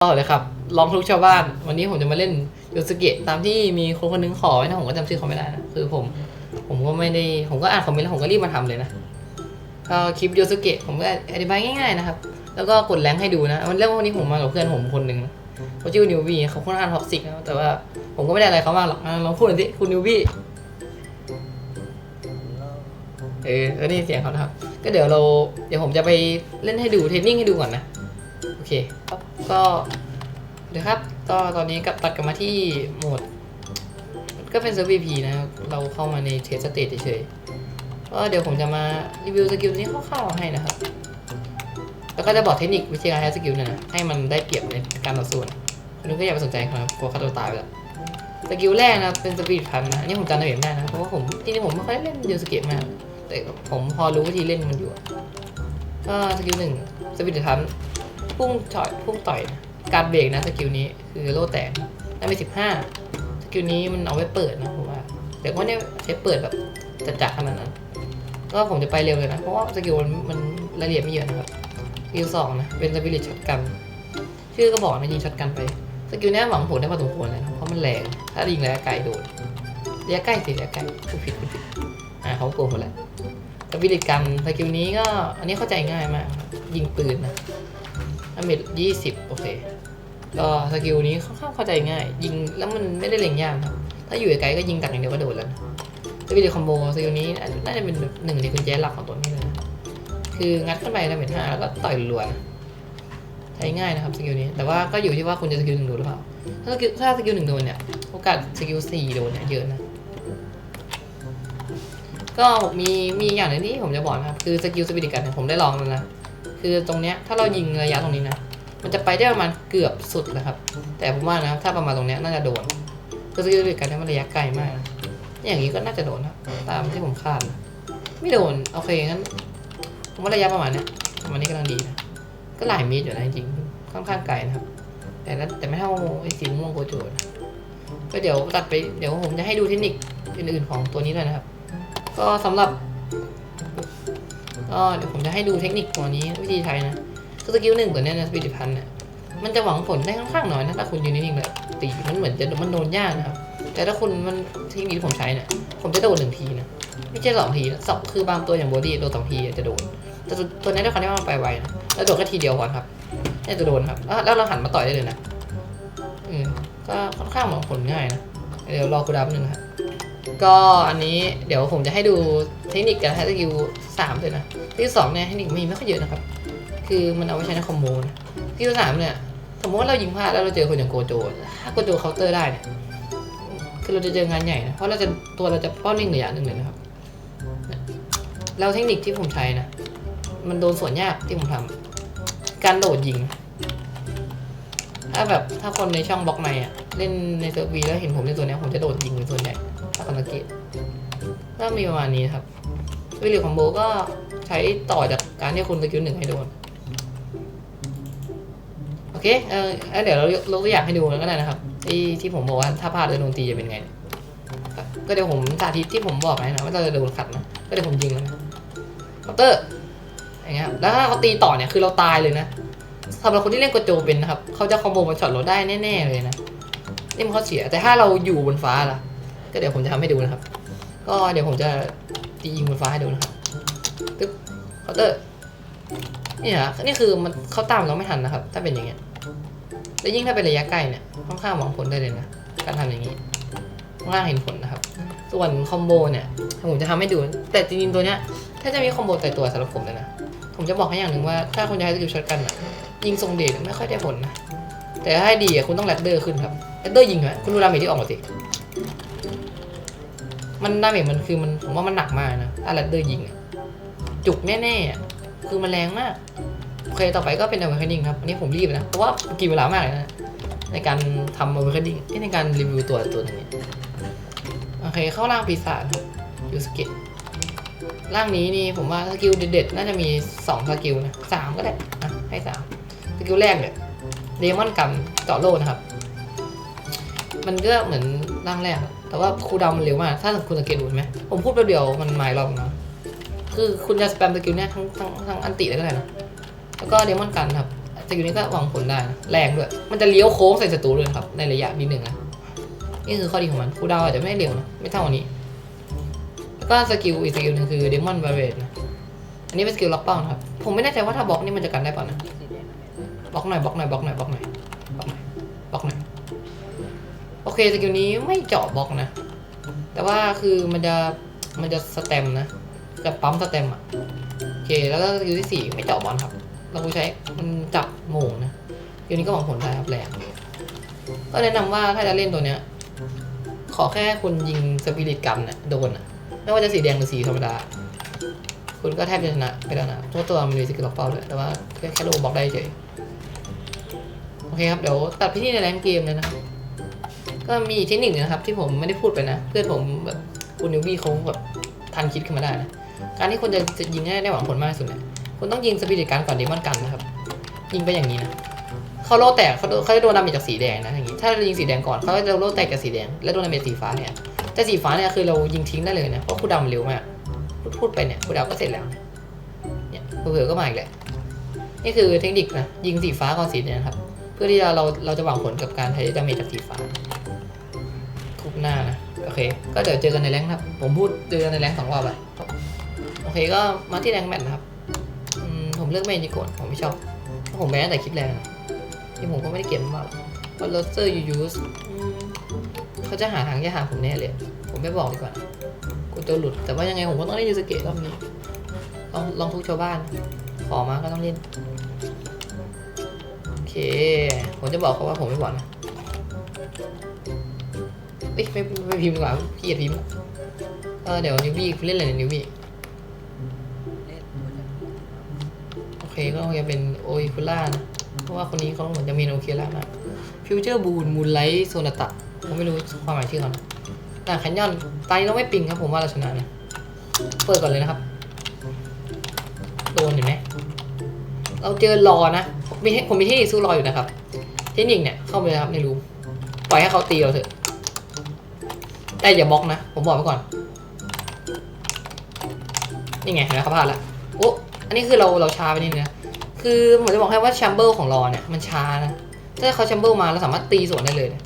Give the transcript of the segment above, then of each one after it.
ก็เลยครับลองทุกชาวบ้าน วันนี้ผมจะมาเล่นโยูสเกะตามที่มีคนคนหนึงขอไว้นะผมก็จำชื่อเขาไม่ได้นะคือผม ผมก็ไม่ได้ผมก็อ่านคอมเมนต์แล้วผมก็รีบมาทำเลยนะก็คลิปโยูสเกะผมก็อธิบายง่ายๆนะครับ แล้วก็กดแรงให้ดูนะวันเรื่องวันนี้ผมมากับเพื่อนผมคนหนึ่งเขาชื่อนิวบี้เขาค่อนข้างท็อกซิกนะแต่ว่าผมก็ไม่ได้อะไรเขามากหรอกลองพูดหน่อยสิคุณนิวบี้เออแล้วนี่เสียงเขาครับ ก็เดี๋ยวเราเดี๋ยวผมจะไปเล่นให้ดูเทรนนิ่งให้ดูก่อนนะ โอเคครับก็เดี๋ยวครับก็ตอนนี้กลับตัดกลับมาที่โหมด ก็เป็นเซิร์ฟ VP นะครับ เราเข้ามาในเทสสเตจเฉยๆก็เดี๋ยวผมจะมารีวิวสกิลนี้คร่าวๆให้นะครับ แล้วก็จะบอกเทคนิควิธีการใช้สกิลเนี่ยนะให้มันได้เปรียบในการต่อสู้นะคุณนุ้ยก็อย่าไปสนใจครับกลัวฆ่าตัวตายไปแล้วสกิลแรกนะเป็นสปีดพันนะอันนี้ผมจำได้ไม่ได้นะเพราะว่าผมจริงๆผมไม่ค่อยเล่นยูสเกตมาก แต่ผมพอรู้วิธีเล่นมันอยู่ก็สกิลหนึ่งสปีดพัน พุ่งต่อยพุ่งต่อยการเบรกนะสกิลนี้คือโล่แตกได้ไปสิบห้าสกิลนี้มันเอาไว้เปิดนะผมว่าแต่ว่าเนี่ยใช้เปิดแบบจัดจัขนาดนั้น ก็ผมจะไปเร็วเลยนะ เพราะว่าสกิลมันมันละเอียดไม่เยอะนะครับสกิลสองนะเป็นสปิริตช็อตกันชื่อก็บอกนะยิงช็อตกันไปสกิลนี้หวังผลได้พอสมควรเลยนะเพราะมันแรงถ้ายิงระยะไกลโดนระยะใกล้สิระยะไกลพูดผิดพูดผิดอ่าเขาโกงหมดแล้วสปิริตกันสกิลนี้ก็อันนี้เข้าใจง่ายมากยิงปืนนะ ดาเมจยี่สิบโอเคก็สกิลนี้ค่อนข้างเข้าใจง่าย ยิงแล้วมันไม่ได้เล็งยากครับ ถ้าอยู่ไกลก็ยิงตักอย่างเดียวก็โดนแล้วนะสกิลคอมโบสกิลนี้น่าจะเป็นหนึ่งในกุญแจหลักของตัวนี้เลยนะคืองัดขึ้นไปดาเมจห้าแล้วก็ต่อยรัวนใช้ง่ายนะครับสกิลนี้แต่ว่าก็อยู่ที่ว่าคุณจะสกิลหนึ่งโดนหรือเปล่าถ้าสกิลถ้าสกิลหนึ่งโดนเนี่ยโอกาสสกิลสี่โดนเนี่ยเยอะนะก็มีมีอย่างหนึงที่ผมจะบอกนะครับคือสกิลสปิริกันเนี่ยผมได้ลองแล้วนะ คือตรงเนี้ยถ้าเรายิงระยะตรงนี้นะ มันจะไปได้ประมาณเกือบสุดนะครับ แต่ผมว่านะถ้าประมาณตรงเนี้ยน่าจะโดนคือสกิดกันเนี่ยมันระยะไกลมากนะอย่างนี้ก็น่าจะโดนนะตามที่ผมคาดนะไม่โดนโอเคงั้นผมว่าระยะประมาณเนี้ยประมาณนี้กำลังดีนะก็หลายเมตรอยู่นะจริงค่อนข้างไกลนะครับ แต่นั้นแต่ไม่เท่าไอ้สีม่วงโกโจนะก็เดี๋ยวตัดไปเดี๋ยวผมจะให้ดูเทคนิคอื่นๆของตัวนี้ด้วยนะครับ ก็สำหรับ ก็เดี๋ยวผมจะให้ดูเทคนิคตัวนี้วิธีใช้นะคือสกิลหนึ่งตัวเนี้ยนะสปีดพันเนี่ยมันจะหวังผลได้ค่อนข้างน้อยนะถ้าคุณยืนนิ่งๆแบบตีมันเหมือนจะมันโดนยากนะครับ แต่ถ้าคุณมันเทคนิคที่ผมใช้เนี่ยผมจะโดนหนึ่งทีนะไม่ใช่สองทีนะสองคือบางตัวอย่างโบดี้โดนสองทีจะโดนแต่ตัวนี้ด้วยความที่มันไปไวนะแล้วโดนแค่ทีเดียวก่อนครับนี่จะโดนครับแล้วเราหันมาต่อยได้เลยนะอืมก็ค่อนข้างหวังผลง่ายนะเดี๋ยวรอคุณดับนึงครับก็อันนี้เดี๋ยวผมจะให้ดู เทคนิคการใช้สกิลสามเลยนะที่สองเนี่ยเทคนิคมีไม่ค่อยเยอะนะครับ คือมันเอาไว้ใช้ในคอมโบนะที่สามเนี่ยสมมติว่าเรายิงพลาดแล้วเราเจอคนอย่างโกโจถ้าโกโจเคาน์เตอร์ได้เนี่ยคือเราจะเจองานใหญ่นะเพราะเราจะตัวเราจะป้อนลิงระยะหนึ่งเลยนะครับแล้วเทคนิคที่ผมใช้นะมันโดนส่วนยากที่ผมทำการโดดยิง ถ้าแบบถ้าคนในช่องบล็อกในอะเล่นในเซิร์ฟวีแล้วเห็นผมเล่นตัวเนี้ยผมจะโดดยิงเป็นส่วนใหญ่ถ้าคนสังเกต ก็มีประมาณนี้ครับวิลิคอมโบก็ใช้ต่อจากการที่คุณสกิลหนึ่งให้โดน โอเคเออเดี๋ยวเรายกตัวอย่างให้ดูแล้วก็ได้นะครับที่ที่ผมบอกว่าถ้าพลาดจะโดนตีจะเป็นไง ก็เดี๋ยวผมสาธิตที่ผมบอกไปนะว่าเราจะโดนขัดนะก็เดี๋ยวผมยิงแล้วนะคาน์เตอร์อย่างเงี้ยครับแล้วถ้าเขาตีต่อเนี่ยคือเราตายเลยนะสำหรับคนที่เล่นกดโจเป็นนะครับเขาจะคอมโบมาช็อตเราได้แน่ๆเลยนะนี่มันเข้อเสียแต่ถ้าเราอยู่บนฟ้าล่ะ ก็เดี๋ยวผมจะทำให้ดูนะครับ ก็เดี๋ยวผมจะตียิงบนฟ้าให้ดูนะครับตึ๊บเคาน์เตอร์นี่ฮะนี่คือมันเขาตามเราไม่ทันนะครับ ถ้าเป็นอย่างเงี้ยแล้วยิ่งถ้าเป็นระยะใกล้เนี่ยค่อนข้างหวังผลได้เลยนะการทำอย่างนี้ค่อนข้างเห็นผลนะครับ ส่วนคอมโบเนี่ยผมจะทำให้ดู แต่จริงๆตัวเนี้ยถ้าจะมีคอมโบแต่ตัวสำหรับผมเลยนะผมจะบอกให้อย่างหนึ่งว่าถ้าคุณจะใช้สกิลช็อตกันอะยิงทรงเดชไม่ค่อยได้ผลนะแต่ถ้าให้ดีอะคุณต้องแรดเดอร์ขึ้นครับแรดเดอร์ยิงอะคุณดูดาเมจที่ออกมาสิ มันดาเมจมันคือมันผมว่ามันหนักมากนะถ้าแรดเดอร์ยิงจุกแน่ๆอะคือมันแรงมาก โอเคต่อไปก็เป็นอเวอร์คดิ้งครับ อันนี้ผมรีบนะ เพราะว่ากินเวลามากเลยนะ ในการทำอเวอร์คดิ้งที่ในการรีวิวตัวตัวนึงเนี่ยโอเคเข้าร่างปีศาจยูสเกตร่างนี้นี่ผมว่าสกิลเด็ดๆ น่าจะมี2สกิลนะสามก็ได้นะให้สามสกิลแรกเนี่ยเดมอนกันเจาะโลนะครับ มันก็เหมือนร่างแรก แต่ว่าคูลดาวมันเร็วมาก ถ้าคุณสังเกตดูเห็นไหมผมพูดแป๊บเดียวมันหมายรอบนะคือคุณจะสแปมสกิลเนี่ยทั้งทั้งทั้งอันติเลยก็ได้นะแล้วก็เดมอนกันครับสกิลนี้ก็หวังผลได้นะแรงด้วย มันจะเลี้ยวโค้งใส่ศัตรูเลยครับ ในระยะนิดหนึ่งนะนี่คือข้อดีของมันคูลดาวอาจจะไม่เร็วนะไม่เท่าอันนี้ แล้วก็สกิลอีกสกิลหนึ่งคือเดมอนบาเรตนะอันนี้เป็นสกิลล็อกเป้านะครับ ผมไม่แน่ใจว่าถ้าบล็อกนี่มันจะกันได้ป่ะนะบล็อกหน่อยบล็อกหน่อยบล็อกหน่อยบล็อกหน่อยบล็อกหน่อย เคสกิลนี้ไม่เจาะบล็อกนะ แต่ว่าคือมันจะมันจะสเต็มนะจะปั๊มสเต็มอะโอเคแล้วก็สกิลที่สี่ไม่เจาะบอลครับ เราใช้มันจับโง่งนะสกิลนี้ก็หวังผลได้ครับแรงก็แนะนำว่าถ้าจะเล่นตัวเนี้ย ขอแค่คุณยิงสปิริตกันน่ะโดนอะไม่ว่าจะสีแดงหรือสีธรรมดา คุณก็แทบจะชนะไปแล้วนะเพราะตัวมันมีสกิลล็อกเป้าด้วยแต่ว่าแค่แค่โดนบล็อกได้เฉยโอเคครับ เดี๋ยวตัดไปที่ในแรงเกมเลยนะครับ ก็มีเทคนิคหนึงนะครับ ที่ผมไม่ได้พูดไปนะ เพื่อนผมแบบคุณนิวบี้เขาแบบทันคิดขึ้นมาได้นะการที่คุณจะจะยิงให้ได้หวังผลมากที่สุดเนี่ยคุณต้องยิงสปิริตการก่อนเดมอนกันนะครับ ยิงไปอย่างนี้นะเขาโล่แตกเขาเขาจะโดนดาเมจจากสีแดงนะอย่างนี้ถ้าเรายิงสีแดงก่อนเขาจะโล่แตกจากสีแดง แล้วโดนดาเมจสีฟ้าเนี่ยแต่สีฟ้าเนี่ยคือเรายิงทิ้งได้เลยนะเพราะคูลดาวมันเร็วมากพูดพูดไปเนี่ยคูลดาวก็เสร็จแล้วเนี่ยเผื่อก็มาอีกแหละนี่คือเทคนิคนะยิงสีฟ้าก่อนสีแดงครับ เพื่อที่จะเราเราจะหวังผลกับการใช้ดาเมจจากสีฟ้า หน้านะ โอเค ก็เดี๋ยวเจอกันในแรงค์ครับ ผมพูดเจอกันในแรงสองรอบเลยโอเคก็มาที่แรงแมตช์นะครับผมเลือกเมนจิโกนผมไม่ชอบเพราะผมแม้แต่คลิปแรงที่ผมก็ไม่ได้เก็บมากเพราะโรสเตอร์ยูยูสเขาจะหาทางแก้หาผมแน่เลย ผมไม่บอกดีกว่ากูตัวหลุด แต่ว่ายังไงผมก็ต้องเล่นยูสเกตรอบนี้ลองลองทุกชาวบ้าน ขอมาก็ต้องเล่น โอเค ผมจะบอกเขาว่าผมไม่บอกนะ เอ้ยไม่ไม่พิมพ์ดีกว่าพี่เกียจพิมพ์เออเดี๋ยวนิวบี้เล่นอะไรในนิวบี้โอเคก็คงจะเป็นโอ i คุล่านะเพราะว่าคนนี้เขาเหมือนจะมีโอเคล่ามากฟิวเจอร์บูนมูนไลท์โซนาตะผมไม่รู้ความหมายชื่อเขานะแต่แคนยอนตายต้องไม่ปิงครับผมว่าเราชนะนะเปิดก่อนเลยนะครับโดนเห็นไหมเราเจอรอนะมีผมมีเทคนิคสู้รออยู่นะครับ เทคนิคเนี่ยเข้าไปเลยครับในรูปล่อยให้เขาตีเราเถอะ แต่อย่าบล็อกนะ ผมบอกไว้ก่อน นี่ไงเห็นไหมเขาพลาดละโอ้อันนี้คือเราเราช้าไปนิดนึงนะคือผมจะบอกให้ว่าแชมเบอร์ของรอเนี่ยมันช้านะ ถ้าเขาแชมเบอร์มาเราสามารถตีสวนได้เลยนะ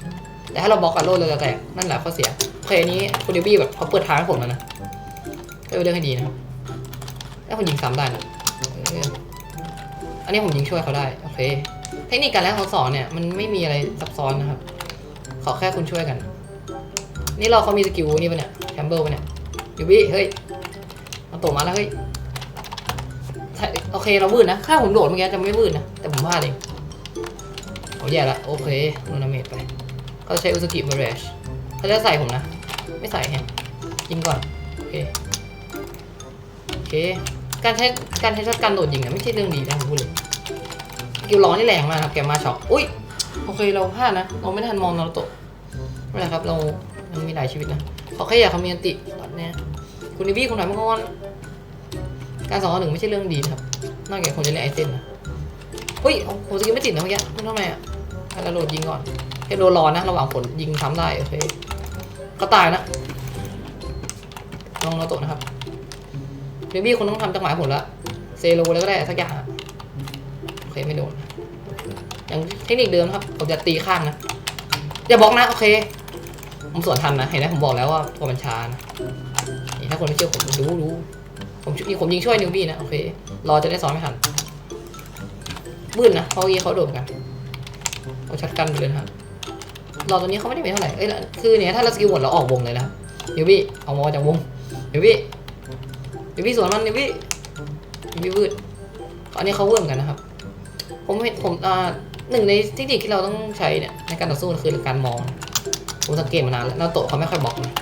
แต่ถ้าเราบล็อกกับโลดเราจะแตกนั่นแหละข้อเสียโอเคอันนี้คุณเดบี้แบบเขาเปิดทางให้ผมแล้วนะก็เป็นเรื่องให้ดีนะแล้วผมยิงซ้ำได้นะอออันนี้ผมยิงช่วยเขาได้โอเค เทคนิคการแลกของสอนเนี่ยมันไม่มีอะไรซับซ้อนนะครับ ขอแค่คุณช่วยกัน นี่เราเขามีสกิลนี่ปะเนี่ยแคมเบิลปะเนี่ยยูบี้เฮ้ยมันตกมาแล้วเฮ้ยโอเคเราวืดนะถ้าผมโดดเมื่อกี้จะไม่วืดนะแต่ผมพลาดเองเอาแย่ละโอเคโนนาเมตไปเขาใช้อุสกิบาร์เรชเขาจะใส่ผมนะ ไม่ใส่แฮะยิงก่อน โอเค โอเค การใช้การใช้ช็อตการโดดยิงอะไม่ใช่เรื่องดีนะผมพูดเลยกิลร้อนนี่แรงมากครับแกมาช็อตอุ้ย โอเคเราพลาดนะ เราไม่ทันมองนารูโตะไม่เป็นไรครับเรา มันมีหลายชีวิตนะขอแค่อยากเขามีอันติตอนเนี้ยคุณนิบี้คุณถอยมาก่อนการสองต่อหนึ่งไม่ใช่เรื่องดีนะครับ นอกจากคนจะเล่นไอเซนนะเฮ้ยโอ้โหสกิลไม่ติดนะเมื่อกี้ไม่ทำไมอะให้เราโดดยิงก่อนให้โดนรอนะระหว่างผลยิงซ้ำได้โอเคก็ตายนะลองนารูโตะนะครับเบบี้คุณต้องทำจังหวะผมละเซโลแล้วก็ได้สักอย่างโอเคไม่โดนอย่างเทคนิคเดิมครับผมจะตีข้างนะอย่าบล็อกนะโอเค ผมสวนทันนะ เห็นไหมผมบอกแล้วว่าตัวมันช้านะนี่ถ้าคนไม่เชื่อผมรู้รู้ผมช่วยผมยิงช่วยนิวบี้นะ โอเค รอจะได้ซ้อนไม่ทันบื้นนะเพราะกี้เขาโดดกันเอาช็อตกันไปเลยนะครับรอตัวนี้เขาไม่ได้เป็นเท่าไหร่ เอ้ยแล้วคือเนี่ยถ้าเราสกิลหมดเราออกวงเลยนะนิวบี้เอามาจากวงนิวบี้เดี๋ยวพี่สวนมันเดี๋ยวพี่เดี๋ยวพี่วืดอันนี้เขาเวิร์มกันนะครับ ผมเห็นผมอ่าหนึ่งในเทคนิคที่เราต้องใช้เนี่ยในการต่อสู้คือการมอง ผมสังเกตมานานแล้วนาโตะเขาไม่ค่อยบล็อกนะ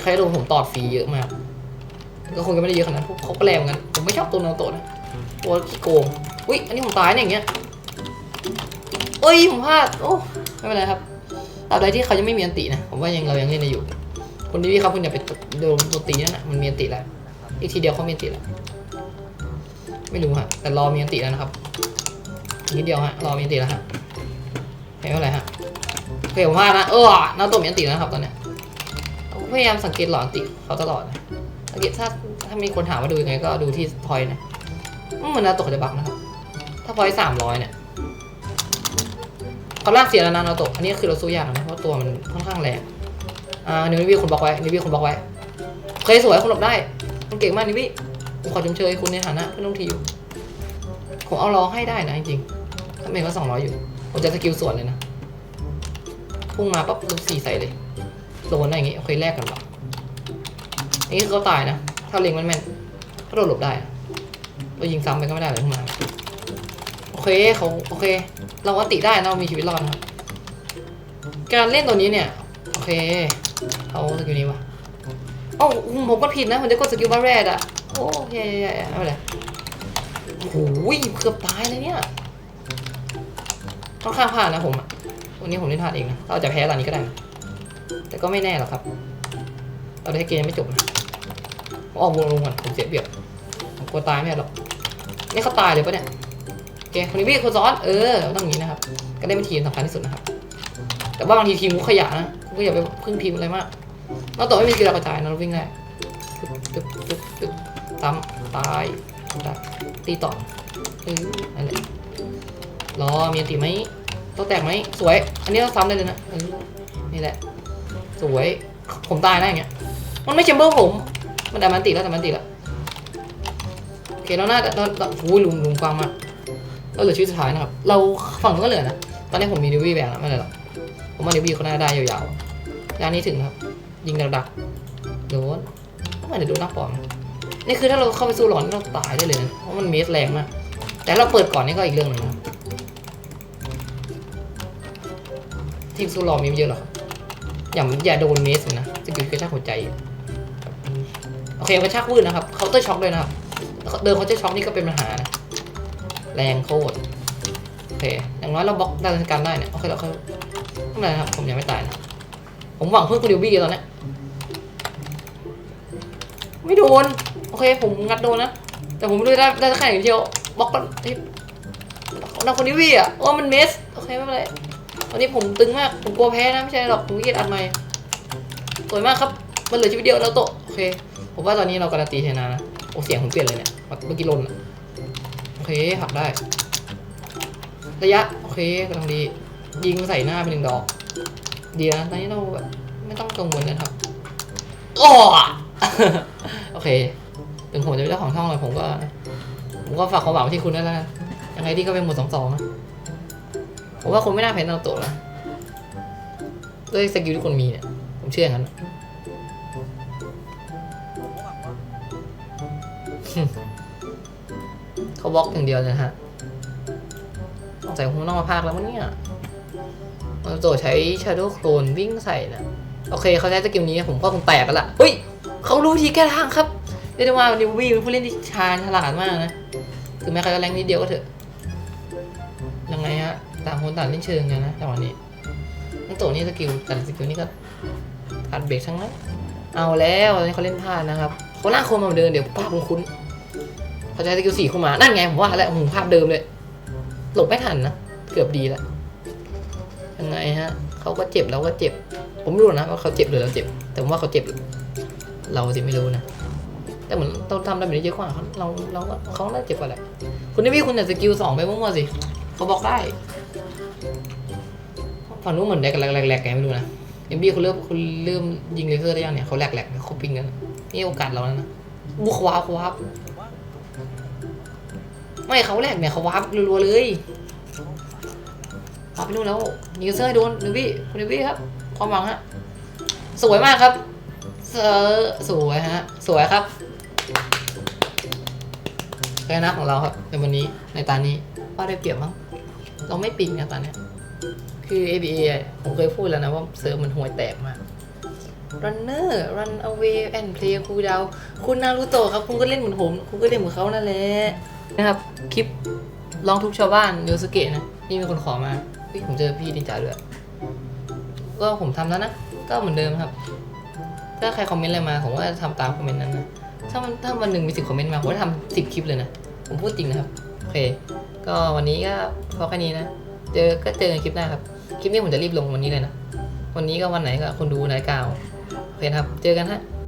ใครโดนผมตอดฟรีเยอะมาก ก็คงจะไม่ได้เยอะขนาดนั้นเขาก็แรงเหมือนกันผมไม่ชอบตัวนาโตะนะตัวขี้โกงอุ้ยอันนี้ผมตายเนี่ยอย่างเงี้ยเอ้ยผมพลาดโอ้ไม่เป็นไรครับตราบใดที่เขายังไม่มีอันตินะผมว่ายังเรายังเล่นได้อยู่ คนที่เขาเพิ่งจะไปโดนตัวตีนั่นน่ะมันมีอันติแล้วอีกทีเดียวเขามีอันติแล้วไม่รู้ฮะแต่รอมีอันติแล้วนะครับอีกนิดเดียวฮะรอมีอันติแล้วฮะเห็นเท่าไรฮะ โอเคผมพลาดนะเออนาโตะมีอันตินะครับตอนเนี้ยผมพยายามสังเกตหลอนติเขาตลอดนะสังเกตถ้าถ้ามีคนถามว่าดูยังไงก็ดูที่พอยนะมเหมือนนาตะเขาจะบักนะครับ ถ้าพอยสามร้อยเนี่ยเขาลากเสียแล้วนะนาโตะอันนี้คือเราสู้ยากนะเพราะตัวมันค่อนข้างแรงอ่านิววี่คนบล็อกไว้นิววี่คนบล็อกไว้เคสวยคนหลบได้คุณเก่งมากนิววี่ผมขอชมเชยคุณในฐานะเพื่อนร่วมทีมผมเอาล้อให้ได้นะจริงๆถ้าเมย์ก็สองร้อยอยู่ ผมจะสกิลส่วนเลยนะ พุ่งมาปั๊บลูกสี่ใส่เลยโดนอะไรอย่างงี้โอเคแลกกันหรออันนี้คือเขาตายนะ ถ้าเล็งมันแม่นก็โดนหลบได้เรายิงซ้ำไปก็ไม่ได้เลยขึ้นมาโอเคเขาโอเค เราก็ติได้นะเรามีชีวิตรอดนะครับการเล่นตัวนี้เนี่ย โอเคเอาสกิลนี้วะเอ้าผมก็ผิดนะผมจะกดสกิลบาร์แรดอะโอ้ยยยยไม่เป็นไรโอ้โหเกือบตายเลยเนี่ยค่อนข้างพลาดนะผมอะ วันนี้ผมเล่นพลาดเองนะเราจะแพ้ตอนนี้ก็ได้ แต่ก็ไม่แน่หรอกครับ เราได้เกมไม่จบนะผมออกวงลงก่อนผมเสียเปรียบผมกลัวตายไม่หรอกนี่เขาตายเลยปะเนี่ยโอเคคนนี้พี่งคนซ้อนเออต้องอย่างนี้นะครับ ก็ได้เป็นทีมสำคัญที่สุดนะครับ แต่ว่าบางทีทีมกูขยะนะกูก็อย่าไปพึ่งทีมอะไรมากเราต่อไม่มีกีฬากระจายนะเราวิ่งได้ตึ๊บตึ๊บตึ๊บตึ๊บซ้ำตายตายตีต่อเออนั่นแหละรอมีอันตีไหม ต้องแตกไหมสวย อันนี้เราซ้ำได้เลยนะนี่แหละ สวย ผมตายนะอย่างเงี้ย มันไม่แชมเบอร์ผม มันแต่มันติแล้วแต่มันติแล้ว โอเคเราหน้าเราโอ้ยลุงลุงฟังมากเราเหลือชีวิตสุดท้ายนะครับ เราฝั่งนู้นก็เหลือนะ ตอนนี้ผมมีดิวี่แบงแล้วไม่เป็นไรหรอก ผมว่าดิวี่เขาน่าได้ยาวๆยานนี้ถึงครับ ยิงดักๆโดนไม่ได้โดนนักปอมนี่คือถ้าเราเข้าไปสู้หลอนเราตายได้เลยนะ เพราะมันเมสแรงมาก แต่เราเปิดก่อนนี่ก็อีกเรื่องหนึงนะ ทีมสู้หลอมีไม่เยอะหรอกอย่าอย่าโดนเมสนะจะกิลกระชากหัวใจ โอเคกระชากวืดนะครับเคาน์เตอร์ช็อคเลยนะครับ เดินเคาน์เตอร์ช็อคนี่ก็เป็นปัญหานะแรงโคตรโอเคอย่างน้อยเราบล็อกได้กันได้เนี่ยโอเคเราเขาทำไรนะครับผมยังไม่ตายนะผมหวังเพื่อนคุณดิวบี้ตอนเนี้ยไม่โดนโอเคผมงัดโดนนะแต่ผมไม่รู้ได้ได้แค่อย่างเดียวบล็อกกันเฮ้ยนักคนดิวบี้อะโอ้มันเมสโอเคไม่เป็นไร วันนี้ผมตึงมาก ผมกลัวแพ้นะไม่ใช่หรอกผมเกียดอัดใหม่สวยมากครับ มันเหลือชีวิตเดียวแล้วโตโอเค ผมว่าตอนนี้เราการันตีชนะนะ โอ้เสียงผมเปลี่ยนเลยเนี่ย เมื่อกี้ลนอะโอเคหักได้ ระยะ โอเคกำลังดี ยิงใส่หน้าไปหนึ่งดอกดีนะตอนนี้เราแบบไม่ต้องกังวลนะครับโอ้โอเค ถึงผมจะเป็นเจ้าของช่องเลยผมก็ ผมก็ฝากความหวังไว้ที่คุณนั่นและกันยังไงที่ก็เป็นหมดสองสองนะ ผมว่าคุณไม่น่าแพ้นาโตะนะด้วยสกิลที่คุณมีเนี่ย ผมเชื่ออย่างนั้นเขาบล็อกอย่างเดียวเลยนะฮะสงสัยคงต้องมาพากแล้วมั้งเนี่ยมันโจใช้ Shadow Clone วิ่งใส่นะโอเคเขาใช้สกิลนี้ผมก็คงแตกกันละเฮ้ยเขารู้วิธีแก้ทางครับเรียกได้ว่านิววี่เป็นผู้เล่นที่ชาญฉลาดมากนะ ถึงแม้เขาจะแรงนิดเดียวก็เถอะ ต่างคนต่างเล่นเชิงกันนะจังหวะนี้นักโตนี่สกิลแต่สกิลนี่ก็อัดเบรกทั้งนั้น เอาแล้วตอนนี้เขาเล่นพลาดนะครับเขาลากคนมาเหมือนเดินเดี๋ยวภาพคุ้นคุ้นเขาใช้สกิลสี่เข้ามา นั่นไงผมว่าแล้วผมภาพเดิมเลย หลบไม่ทันนะ เกือบดีแล้วยังไงฮะเขาก็เจ็บเราก็เจ็บ ผมไม่รู้นะว่าเขาเจ็บหรือเราเจ็บ แต่ผมว่าเขาเจ็บ เราสิไม่รู้นะ แต่เหมือนเราทำได้แบบนี้เยอะกว่าเขาเราเราก็เขาน่าเจ็บกว่าแหละคุณนี่พี่คุณแต่สกิลสองไปมั่วๆสิเขาบอกได้ ฝั่งนู้นเหมือนแดกแหลกๆไงไม่รู้นะยังบี้เขาเริ่มคุณเริ่มยิงเลเซอร์ได้ยังเนี่ยเขาแหลกๆเขาปิงกันนี่โอกาสเราแล้วนะบุกวาบวาบไม่เขาแรกเนี่ยเขาวาร์ปรัวๆเลยวาร์ปไปนู่นแล้วยิงเซอร์โดนนิวบี้คุณนิวบี้ครับความหวังฮะสวยมากครับเซอร์สวยฮะสวยครับชนะของเราครับในวันนี้ในตานี้ว่าได้เปรียบมั้งเราไม่ปิงนะตอนเนี้ย คือ ABA ผมเคยพูดแล้วนะว่าเซิร์ฟมันห่วยแตกมาก runner run away and play cool down คุณนารูโตะครับ คุณก็เล่นเหมือนผม คุณก็เล่นเหมือนเขานั่นแหละนะครับ คลิปลองทุกชาวบ้านเนลสเกะนะนี่มีคนขอมาเฮ้ยผมเจอพี่ดินจาด้วย ก็ผมทำแล้วนะ ก็เหมือนเดิมครับ ถ้าใครคอมเมนต์อะไรมา ผมก็จะทำตามคอมเมนต์นั้นนะ ถ้ามันถ้าวันหนึ่งมีสิบคอมเมนต์มาผมจะทำสิบคลิปเลยนะ ผมพูดจริงนะครับ โอเค ก็วันนี้ก็พอแค่นี้นะ เจอก็เจอกันคลิปหน้าครับ คลิปนี้ผมจะรีบลงวันนี้เลยนะ วันนี้ก็วันไหนก็คนดูไหนกล่าวโอเคนครับ เจอกันฮะ